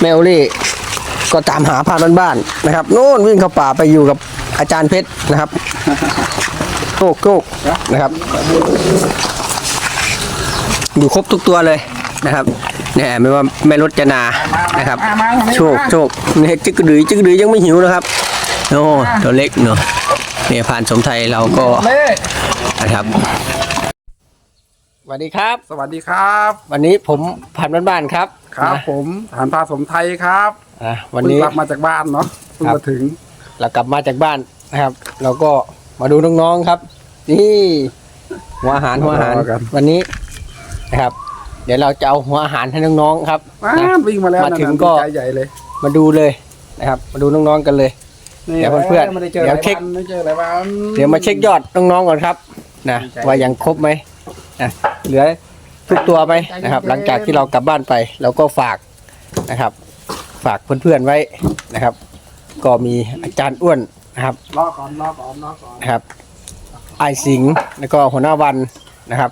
แมวลี่ก็ตามหาพานบ้านๆนะครับโน่นวิ่งเข้าป่าไปอยู่กับอาจารย์เพชรนะครับโกกโกกนะครับอยู่ครบทุกตัวเลยนะครับเนี่ยไม่ว่าแม่รถจนานะครับ โชคโชคเนี่ยจึกกระดือจึกกระดือยังไม่หิวนะครับโอ้ตัวเล็กเนาะเนี่ยผ่านสมไทยเราก็นะครับ สวัสดีครับ สวัสดีครับ วันนี้ผมผ่านบ้านๆครับครับ นะผมฐานพาสมไทยครับอะวันเพิ่งนี้กลับมาจากบ้านเนาะเพิ่งครับ มาถึงเรากลับมาจากบ้านนะครับ เราก็มาดูน้องๆครับ นี่หัวอาหารหัวอาหารรอกันวันนี้นะครับ เดี๋ยวเราจะเอาหัวอาหารให้น้องๆครับมานะวิ่งมาแล้วมาถึงนั่นน่ะก็ดีใจใหญ่เลยมาดูเลยนะครับ มาดูน้องๆกันเลยนี่เดี๋ยวเพื่อนๆไม่ได้เจอเดี๋ยวหลาเช็ค วันไม่เจออะไรบ้างเดี๋ยวมาเช็คยอดน้องๆก่อนครับนะดีใจว่ายังครบไหม นะเหลือทุกตัวไหมนะครับ หลังจากที่เรากลับบ้านไปเราก็ฝากนะครับ ฝากเพื่อนๆไว้นะครับ ก็มีอาจารย์อ้วนนะครับรอก่อนรอก่อนรอก่อนนะครับไอายสิงห์แล้วก็หัวหน้าวันนะครับ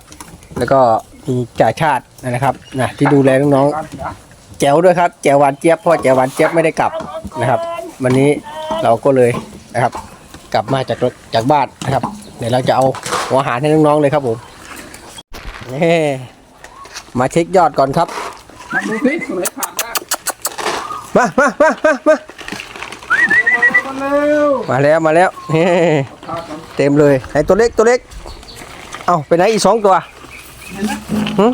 แล้วก็มีจ่าชาตินะครับนะที่ดูแลน้องก่อนเดี๋ยวๆแจ๋วด้วยครับแจ๋วหวานเจี๊ยบเพราะแจ๋วหวานเจี๊ยบไม่ได้กลับนะครับ วันนี้เราก็เลยนะครับ กลับมาจากรถจากบ้านนะครับเดี๋ยวเราจะเอาหัวอาหารให้น้องๆเลยครับผม นี่มาเช็คยอดก่อนครับมาดูสิตัวไหนขาดบ้างมามามามามามาเร็วมาแล้วมาแล้วนี่ขาดก่อนเต็มเลยไอตัวเล็กตัวเล็ก เอาไปไหนอีกสองตัวหึ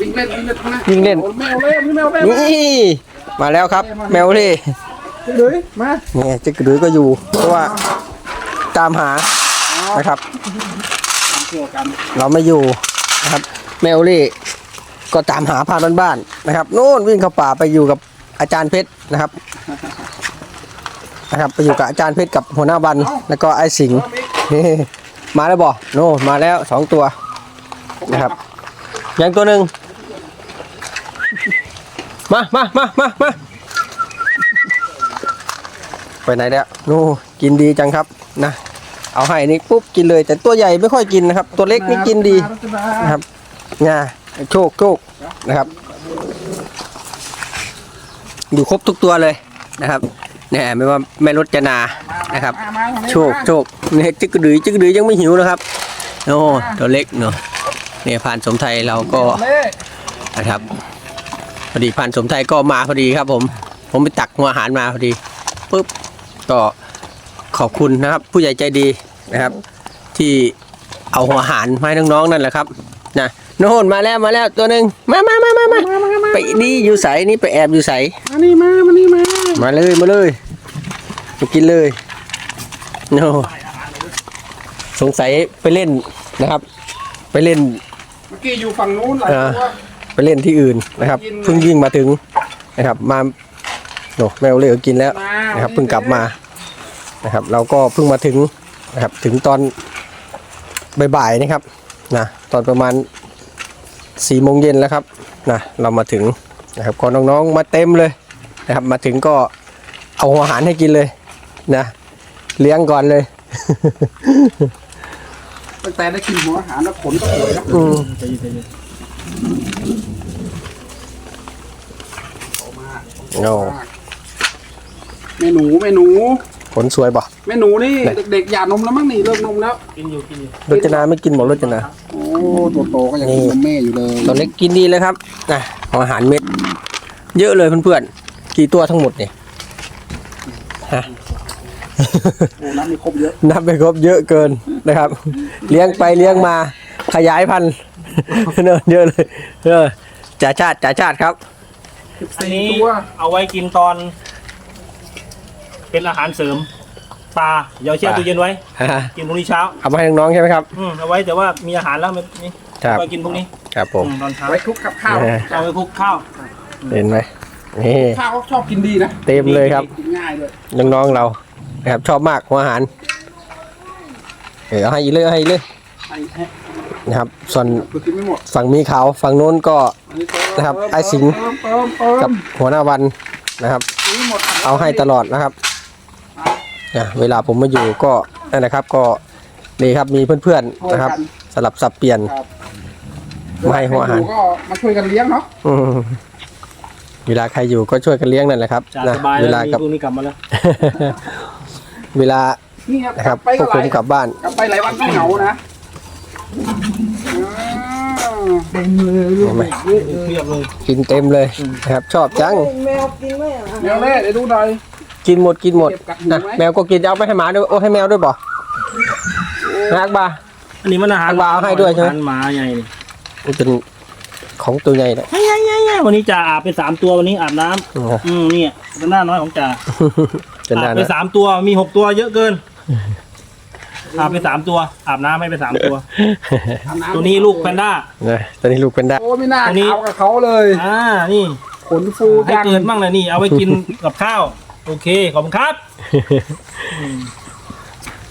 วิ่งเล่นวิ่งเล่นข้างหน้าวิ่งเล่นโอ้แมวเล่นนี่แมวเล่นนี่มาแล้วครับ แมวเล่เลยมาเนี่ยจิกกระดือก็อยู่ เพราะว่าตามหานะครับเกี่ยวกัน เราไม่อยู่ นะครับแมวเล่ก็ตามหาพานบ้านๆนะครับโน่นวิ่งเข้าป่าไปอยู่กับอาจารย์เพชรนะครับนะครับไปอยู่กับอาจารย์เพชรกับหัวหน้าบันแล้วก็ไอ้สิงห์นี่มาแล้วบ่โน่มาแล้วสองตัวนะครับยังตัวหนึ่งมามามามามาไปไหนแล้วโน่กินดีจังครับนะ เอาให้นี่ปุ๊บกินเลย แต่ตัวใหญ่ไม่ค่อยกินนะครับ ตัวเล็กนี่กินดีนะครับงาโชคโชคนะครับ อยู่ครบทุกตัวเลยนะครับเนี่ยไม่ว่าแม่รถจนานะครับ โชคโชคเนี่ยจึกดือจึกดือยังไม่หิวนะครับโอ้ตัวเล็กเนาะเนี่ยผ่านสมไทยเราก็นะครับพอดีผ่านสมไทยก็มาพอดีครับ ผม ผมไปตักหัวอาหารมาพอดีปุ๊บก็ ขอบคุณนะครับ ผู้ใหญ่ใจดีนะครับ ที่เอาหัวอาหารมาให้น้องๆนั่นแหละครับนะโน่นมาแล้วมาแล้วตัวหนึ่งมามามามามาไปนี่อยู่ใสนี่ไปแอบอยู่ใสมานี่มามานี่มามาเลยมาเลยมากินเลยโน่สงสัยไปเล่นนะครับ ไปเล่นเมื่อกี้อยู่ฝั่งนู้นหลายเออตัวไปเล่นที่อื่นนะครับกินเลยเพิ่งวิ่งมาถึงนะครับ มาโนแมวเลยก็กินแล้วมานะครับเพิ่งกลับมา นะครับ เราก็เพิ่งมาถึงนะครับถึงตอนบ่ายๆนะครับนะตอนประมาณสี่โมงเย็นแล้วครับนะเรามาถึงนะครับก็น้องๆมาเต็มเลยนะครับ มาถึงก็เอาอาหารให้กินเลยนะเลี้ยงก่อนเลยตั้งแต่ได้กินหัวอาหารแล้วขนก็สวยนะอืมใจเย็นใจเย็นโตมากโอ้แม่หนูแม่หนู ผลสวยบ่แม่หนูนี่เด็กๆหย่านมแล้วมั้งนี่เริ่มนมแล้วรจนาไม่กินหมดรจนา โอ้ตัวโตก็ยังกินนมแม่อยู่เลยตัวเล็กกินดีเลยครับนะของอาหารเม็ด เยอะเลยเพื่อนๆ กี่ตัวทั้งหมดเนี่ยฮะ โอ้น้ำมีครบเยอะนับไปครบเยอะเกินนะครับ เลี้ยงไปเลี้ยงมาขยายพันธุ์ เนอะเยอะเลยเออจ่าชาติจ่าชาติครับ อันนี้ตัวเอาไว้กินตอน เป็นอาหารเสริมปลาเดี๋ยวแช่ปลาตู้เย็นไว้ฮะกินพรุ่งนี้เช้า เอามาให้น้องๆใช่ไหมครับ อืมเอาไว้แต่ว่ามีอาหารแล้วไม่นี่ครับไว้กินพรุ่งนี้ครับผมอืมตอนเช้าไว้คลุกกับข้าวเออเอาไว้คลุกข้าวเห็นไหมนี่ข้าวเขาชอบกินดีนะเต็มเลยครับกินง่ายเลยน้องๆเรานะครับชอบมากหัวอาหารเออเอาให้อีกเลยเอาให้อีกเลยไอ้แฮะนะครับ ส่วนคือกินไม่หมดฝั่งมีขาวฝั่งโน้นก็อันนี้เติมนะครับเติมไอ้สิงห์เติมเติมเติมกับหัวหน้าวันนะครับอันนี้หมดเอาให้ตลอดนะครับ นะเวลาผมมาอยู่ก็นั่นนะครับก็นี่ครับมีเพื่อนๆนะครับ สลับสับเปลี่ยนครับไม่ให้หัวอาหาร ก็มาช่วยกันเลี้ยงเนาะอืมเวลาใครอยู่ก็ช่วยกันเลี้ยงนั่นแหละครับจ่านะสบายเวแล้วลามีกับพวกนี้กลับมาแล้ว เวลานี่ครับนะครับไปพวก็กหผลายมกลับบ้าน กลับไปหลายวันไม่เหงานะเต็มเลยลูกเห็นไหมเรียบเลยกินเต็มเลยนะครับ ชอบจัง แมวกินไหมอะ เดี๋ยวเล่เดี๋ยวดูหน่อย กินหมดกินหมดเก็บกัดหมูนะไหมแมวก็กินเอาไปให้หมาด้วยโอ้ให้แมวด้วยบ่นักบ่า อันนี้มันอาหารวางให้ด้วยใช่ไหม อาหารหมาใหญ่นี่มันเป็นของตัวใหญ่นะใช่ใช่ใช่ใช่วันนี้จ่าอาบไปสามตัววันนี้อาบน้ำอืมนี่เป็นหน้าน้อยของจ่าจะอานาบนไปนะสามตัวมีหกตัวเยอะเกินอาบไปสามตัวอาบน้ำให้ไปสามตัวอาบำตัวนี้ลูกแพนด้า นะตอนนี้ลูกเป็นได้โอ้ไม่น่าตัวนี้ ขาวกับเขาเลย อ่านี่ ขนฟูให้จังเกิดมั่งเลยนี่ เอาไว้กินกับข้าว โอเค ขอบคุณครับ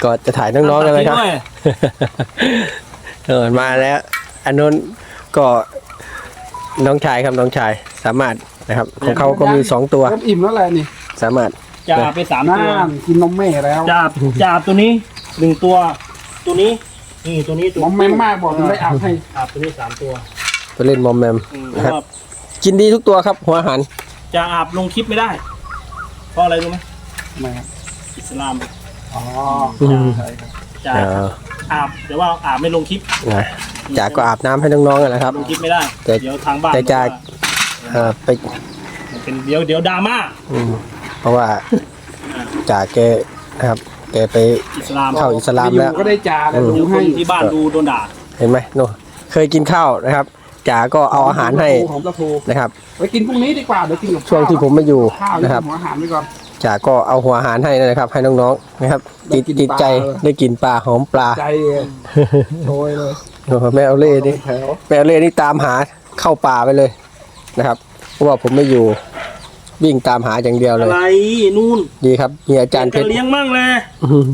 ก็จะถ่ายน้องๆกันเลยครับด้วยเออมาแล้วอันนู้นก็น้องชายครับน้องชายสามารถนะครับ ของเขาก็มีสองตัวเริ่มอิ่มแล้วแหละนี่สามารถจะอาบไปสามน่าตัวกินนมแม่แล้วจะอาบจะอาบตัวนี้หนึ่งตัว ตัวนี้นี่ตัวนี้ตัวมอมแม่มากบอกถึงได้อาบให้อาบตัวนี้สามตัวไปเล่นมอมแมมอืมนะครับแล้วก็กินดีทุกตัวครับหัวอาหารจะอาบลงคลิปไม่ได้ เพราะอะไรรู้ไหมทำไมครับอิสลามอ๋ออืมใช่ครับจะเอออาบแต่ว่าอาบไม่ลงคลิปนะจ๋าก็อาบน้ำให้น้องๆกันนะครับ ลงคลิปไม่ได้ แต่เดี๋ยวทางบ้านแต่จะบอกว่าเออไปมันเป็นเดี๋ยวเดี๋ยวดราม่าอืมเพราะว่าจ๋าแกนะครับ แกไปอิสลามเข้าอิสลามไม่อแล้วยู่ก็ได้จ่าแล้วอืมดูเดี๋ยวคให้นที่บ้านดูโดนด่า เห็นไหมโน่เคยกินข้าวนะครับ จ๋าก็เอาอาหารให้หอมปลาทูนะครับไปกินพรุ่งนี้ดีกว่าเดี๋ยวกินกับช่วงที่ผมไม่อยู่ข้าวนะครับหัวอาหารไปก่อนจ๋าก็เอาหัวอาหารให้นะครับ ให้น้องๆนะครับติดได้กินติดใจปลาเลยได้กินปลาหอมปลาใจเลยโชยเลยโอ้โหแมวเล่นี่แถวแมวเล่นี่ตามหาเข้าป่าไปเลยนะครับ เพราะว่าผมไม่อยู่วิ่งตามหาอย่างเดียวเลอะยไรนู่นดีครับมีอาจารย์เพจะชรเลี้ยงมั่งเลยอื้อหือ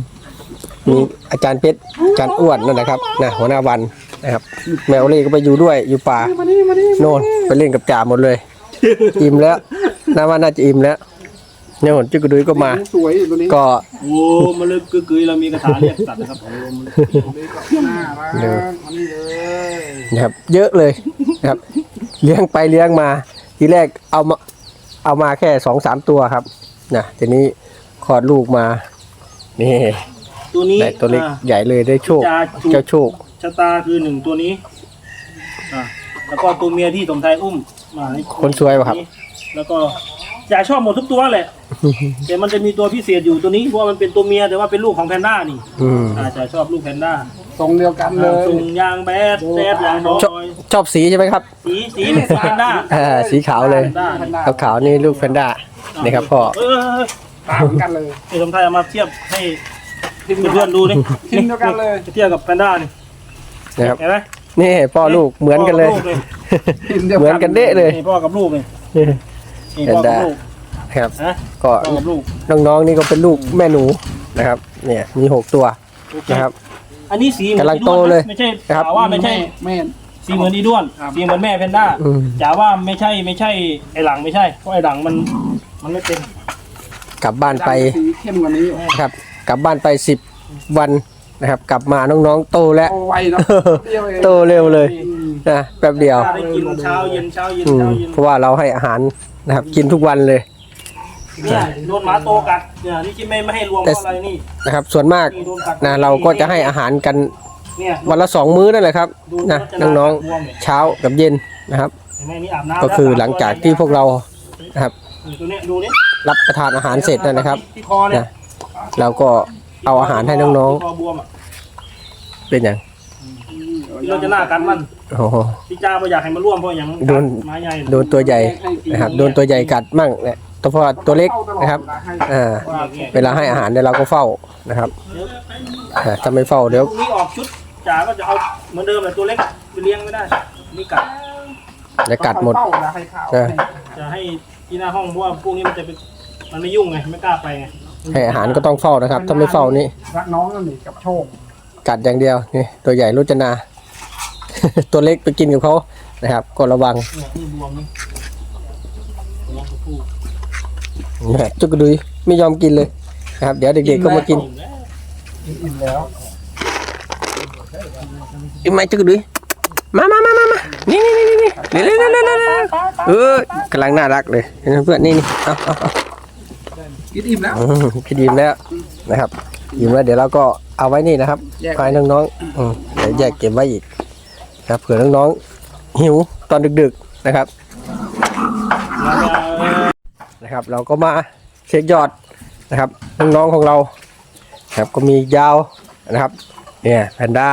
มีอาจารย์เพชรอาจารย์อ้วนนั่นนะครับนะหัวหน้าวัน นะครับ แมวเล่ก็ไปอยู่ด้วยอยู่ป่ามานี่มานี่โน่นไปเล่นกับจ่าหมดเลย อิ่มแล้วน่าว่าน่าจะอิ่มแล้วเนี่ยหนจุกกระดุยก็มา สวยอยู่ตัวนี้ก็โอ้มาเลยกึกๆเรามีคาถาเรียกสัตว์นะครับโอ้มันตัวนี้ก็น่ารักมานี่เลยนะครับเยอะเลยนะครับ เลี้ยงไปเลี้ยงมา ทีแรกเอามาเอามาแค่สองสามตัวครับนะทีนี้คลอดลูกมา นี่ตัวนี้ได้ตัวเล็กอ่าใหญ่เลยได้โชคจะถูกเจ้าโชค ชะตาคือหนึ่งตัวนี้อ่าแล้วก็ตัวเมียที่สมไทยอุ้มมาให้คนสวยป่ะครับ แล้วก็จ่าชอบหมดทุกตัวแหละ แต่มันจะมีตัวพิเศษอยู่ตัวนี้เพราะว่ามันเป็นตัวเมียแต่ว่าเป็นลูกของแพนด้านี่อืมอาจ่าชอบลูกแพนด้าทรงเดียวกันเลยตุงยางแบดแบดยางดอชอบยชอบสีใช่ไหมครับสีสีเป็นแพนด้า อ่าสีขาวเลยแพนด้าขาวขาวๆนี่ลูกแพนด้านี่ครับพ่อ เออเออตามเหมือนกันเลย ไอ้สมไทยเอามาเทียบให้ทีมเดียวเพื่กัอนนๆดูนี่ทีมเดียวกันเลย เทียบกับแพนด้านี่ นะครับเห็นไหมนี่พ่อลูกเหมือนกันเลย พ่อบทีมเดียวเหมือนกันเด้เลย นี่พ่อกับลูกนี่นี่พ่อกับลูกครับ นะก็พ่อกับลูกน้องๆนี่ก็เป็นลูกแม่หนูนะครับ เนี่ยมีหกตัวนะครับ อันนี้สีหมือนกำลังอีด้วนโตเลยนะไม่ใช่นะครับ จ๋าว่าไม่ใช่แม่นสีเหมือนอีด้วนครับ สีเหมือนแม่แพนด้าอืมจ๋าว่าไม่ใช่ไม่ใช่ไอหลังไม่ใช่เพราะไอหลังมันมันไม่เป็นกลับบ้านไปสีเข้มกว่านี้ครับ กลับบ้านไปสิบวัน นะครับ กลับมาน้องๆโตแล้วโตไวเนาะเดียวเองโตเร็วเลย อืมนะแป๊บเดียว ได้กินเช้าเย็นเช้าเย็นอืมเช้าเย็นเพราะว่าเราให้อาหารนะครับ กินทุกวันเลย เนี่ยโดนหมาโตกัดเนี่ยนี่ที่ไม่ไม่ให้รวมเพแต่ราะอะไรนี่นะครับ ส่วนมากนี่โดนกัดนะเราก็จะให้อาหารกันเนี่ยวันละสองมื้อนั่นแหละครับดูนะรจน้องกัดบวมเนี่ยๆเช้ากับเย็นนะครับ เห็นไหมนี่อาบน้ำก็คือหลังจากที่พวกเรานะครับ นี่ตัวเนี้ยดูนี่รับประทานอาหารเสร็จนั่นนะครับที่คอเนี่ยนะเราก็ เอาอาหารให้น้องที่คอบวมอะๆ เป็นอย่างที่เราจะหน้ากันมันโอ้โห พี่จ้าไม่อยากให้มาร่วมเพราะอย่างโดน ไม้ใหญ่โดนตัวใหญ่นะครับ โดนตัวใหญ่กัดมั่งเนี่ยตัวเพราะว่าตัวเล็กนะครับอ่าเวลาให้อาหารเนี่ยเราก็เฝ้านะครับอ่าถ้าไม่เฝ้าเดี๋ยว พรุ่งนี้ออกชุดจ๋าก็จะเอาเหมือนเดิมแหละตัวเล็กไปเลี้ยงไม่ได้นี่กัดจะกัดหมดเป้านะให้ข้าวเออ จะให้ที่หน้าห้องเพราะว่าพวกนี้มันจะเป็นมันไม่ยุ่งไงไม่กล้าไปไง ให้อาหารก็ต้องเฝ้านะครับ ถ้าไม่เฝ้านี่รักน้องนั่นนี่กับโชคกัดอย่างเดียวนี่ตัวใหญ่รุจนา ตัวเล็กไปกินกับเขานะครับ ก็ระวังเนี่ยนี่บวมนี่บวมตัวผู้แหม่จุกกระดุยไม่ยอมกินเลยนะครับ เดี๋ยวเด็กๆก็มากินอิ่มแล้วอีกไหมจุกกระดุยมามามามามานี่นี่นี่นี่เร็วเร็วเร็วเร็วเร็วเออกำลังน่ารักเลยเห็นไหมเพื่อนนี่นี่เอาเอาเอา กินอิ่มแล้ว อืมพี่ดีมแล้วนะครับดีมแล้วเดี๋ยวเราก็เอาไว้นี่นะครับแยกให้น้องๆอืมเดี๋ยวแยกเก็บไว้อีกนะครับเผื่อน้องๆหิวตอนดึกๆนะครับ นะครับ เราก็มาเช็คยอดนะครับน้องๆของเรานะครับก็มียาวนะครับเนี่ยแพนด้า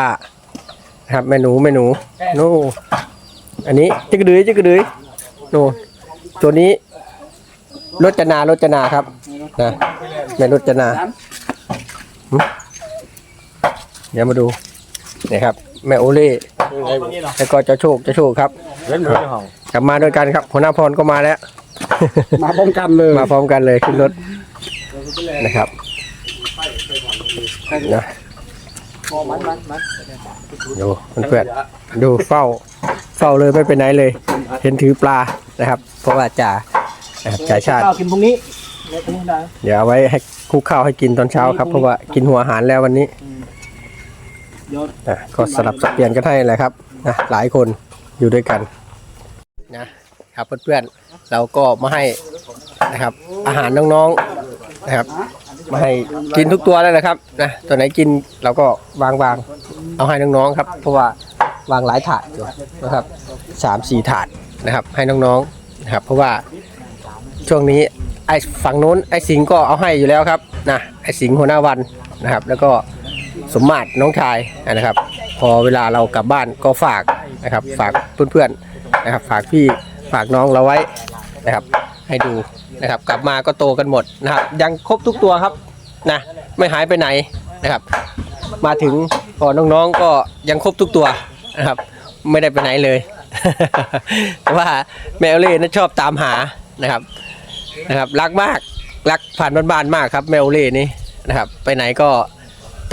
นะครับแม่หนูแม่หนูนู่นอันนี้จิกกระดือยจิกกระดือยนู่นตัวนี้รจนา รจนาครับ นะแม่รจนาเดี๋ยวมาดูนี่ครับ แม่โอเล่แล้วก็เจ้าโชคเจ้าโชคครับเล่นหมูในห้องกลับมาด้วยกันครับหัวหน้าพรก็มาแล้ว มาป้องกันเลยมาพร้อมกันเลยขึ้นรถนะครับนะดูเพื่อนๆดูเฝ้าเฝ้าเลยไม่ไปไหนเลย เห็นถือปลานะครับ เพราะว่าจ่านะครับจ่าชาติข้าวกินพรุ่งนี้ เล็กนี้ได้เดี๋ยวเอาไว้ให้คลุกข้าวให้กินตอนเช้าครับเพราะว่ากินหัวอาหารแล้ววันนี้เดี๋ยวนะก็สลับสับเปลี่ยนกันให้แหละครับนะหลายคนอยู่ด้วยกันนะครับเพื่อนๆเราก็มาให้นะครับ อาหารน้องๆนะครับ มาให้กินทุกตัวแล้วนะครับนะตัวไหนกินเราก็วางวางๆเอาให้น้องๆครับ เพราะว่าวางหลายถาดอยู่นะครับสามสี่ถาดนะครับ ให้น้องๆนะครับ เพราะว่าช่วงนี้ ไอ้ฝั่งนู้นไอ้สิงก็เอาให้อยู่แล้วครับนะไอ้สิงห์หัวหน้าวันนะครับ แล้วก็สมมาตรน้องชายนะครับ พอเวลาเรากลับบ้านก็ฝากนะครับ ฝากเพื่อนๆนะครับ ฝากพี่ฝากน้องเราไว้นะครับ ให้ดูนะครับ กลับมาก็โตกันหมดนะครับ ยังครบทุกตัวครับนะไม่หายไปไหนนะครับ มาถึงพอน้องๆก็ยังครบทุกตัวนะครับ ไม่ได้ไปไหนเลย แต่ว่าแมวเล่นะชอบตามหานะครับ นะครับรักมากรักผ่านบ้านๆมากครับแมวเล่นี่นะครับ ไปไหนก็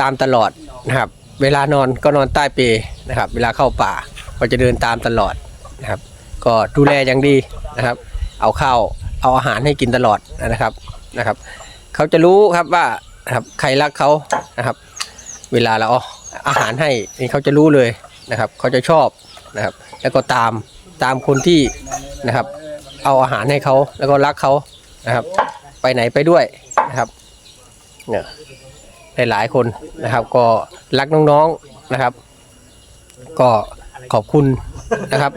ตามตลอดนะครับ เวลานอนก็นอนใต้เปลนะครับ เวลาเข้าป่าก็จะเดินตามตลอดนะครับ ก็ดูแลอย่างดีนะครับ เอาข้าวเอาอาหารให้กินตลอดนะครับนะครับ เขาจะรู้ครับว่าครับใครรักเขานะครับ เวลาเราเอาอาหารให้นี่เขาจะรู้เลยนะครับ เขาจะชอบนะครับ แล้วก็ตามตามคนที่นะครับ เอาอาหารให้เขาแล้วก็รักเขา นะครับ ไปไหนไปด้วยนะครับเนี่ยหลายๆคนนะครับ ก็รักน้องๆนะครับ ก็ขอบคุณนะครับ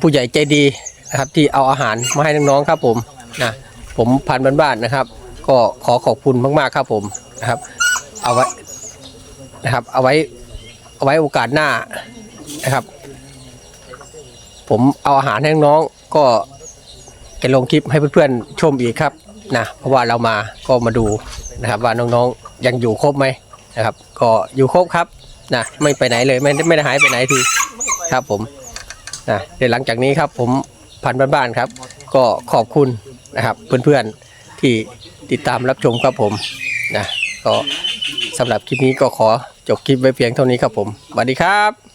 ผู้ใหญ่ใจดีนะครับ ที่เอาอาหารมาให้น้องๆครับ ผมนะผมพันบ้านๆนะครับ ก็ขอขอบคุณมากๆครับผมนะครับ เอาไว้นะครับ เอาไว้เอาไว้โอกาสหน้านะครับ ผมเอาอาหารให้น้องๆก็ จะลงคลิปให้เพื่อนๆชมอีกครับนะเพราะว่าเรามาก็มาดูนะครับว่าน้องๆยังอยู่ครบไหมนะครับ ก็อยู่ครบครับนะไม่ไปไหนเลยไม่ได้ไม่ได้หายไปไหนทีครับผมนะเดี๋ยวหลังจากนี้ครับผมพันบ้านๆครับ ก็ขอบคุณนะครับเพื่อนๆที่ติดตามรับชมครับผมนะก็สำหรับคลิปนี้ก็ขอจบคลิปไว้เพียงเท่านี้ครับผมสวัสดีครับ